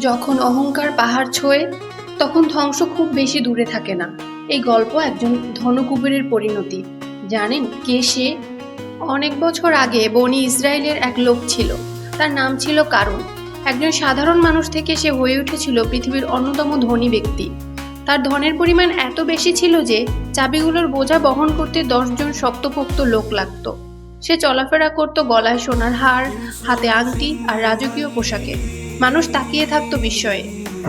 যখন অহংকার পাহাড় ছোঁয়, তখন ধ্বংস খুব বেশি দূরে থাকে না। এই গল্প একজন ধনকুবেরের পরিণতি। জানেন কে সে? অনেক বছর আগে বনি ইসরায়েলের এক লোক ছিল। তার নাম ছিল কারণ একজন সাধারণ মানুষ থেকে সে হয়ে উঠেছিল পৃথিবীর অন্যতম ধনী ব্যক্তি। তার ধনের পরিমাণ এত বেশি ছিল যে চাবিগুলোর বোঝা বহন করতে দশজন শক্তপোক্ত লোক লাগতো। সে চলাফেরা করত গলায় সোনার হার, হাতে আংটি আর রাজকীয় পোশাকে। মানুষ তাকিয়ে থাকতো বিস্ময়ে।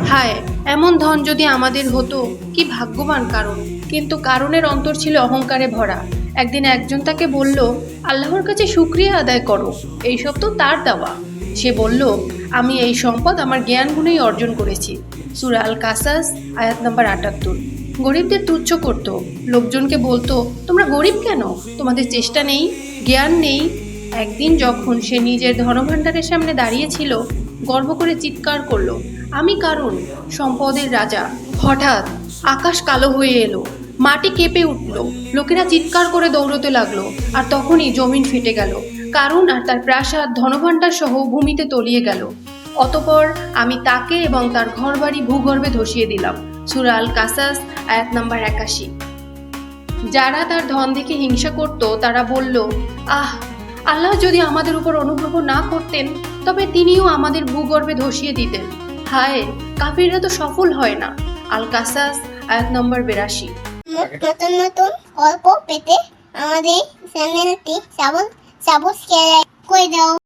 হায়, এমন ধন যদি আমাদের হতো, কি ভাগ্যবান কারণ। কিন্তু কারণের অন্তর ছিল অহংকারে ভরা। একদিন একজন তাকে বলল, আল্লাহর কাছে শুক্রিয়া আদায় করো, এইসব তো তার দেওয়া। সে বলল, আমি এই সম্পদ আমার জ্ঞান গুণেই অর্জন করেছি। সুরা আল কাসাস আয়াত নাম্বার আটাত্তর। গরিবদের তুচ্ছ করত। লোকজনকে বলতো, তোমরা গরিব কেন? তোমাদের চেষ্টা নেই, জ্ঞান নেই। একদিন যখন সে নিজের ধনভাণ্ডারের সামনে দাঁড়িয়েছিল গর্ব করে চিৎকার করল। আমি কারণ? সম্পদের রাজা। হঠাৎ আকাশ কালো হয়ে এলো। মাটি কেঁপে উঠল। লোকেরা চিৎকার করে দৌড়তে লাগল আর তখনই জমিন ফেটে গেল। কারণ আর তার প্রাসাদ ধনভাণ্ডার সহ ভূমিতে তলিয়ে গেল। অতপর আমি তাকে এবং তার ঘরবাড়ি ভূগর্ভে ধসিয়ে দিলাম। সুরাল কাসাস, আয়াত নাম্বার একাশি। যারা তার ধন দেখে হিংসা করত, তারা বলল, আহ, আল্লাহ যদি আমাদের উপর অনুগ্রহ না করতেন তবে তিনিও আমাদের ভূগর্ভে ধসিয়ে দিতেন। হায়, কাফিররা তো সফল হয় না। আল কাসাস আয়াত নম্বর বিরাশি। নতুন নতুন অল্প পেতে আমাদের চ্যানেলটি সাবস্ক্রাইব করে দাও।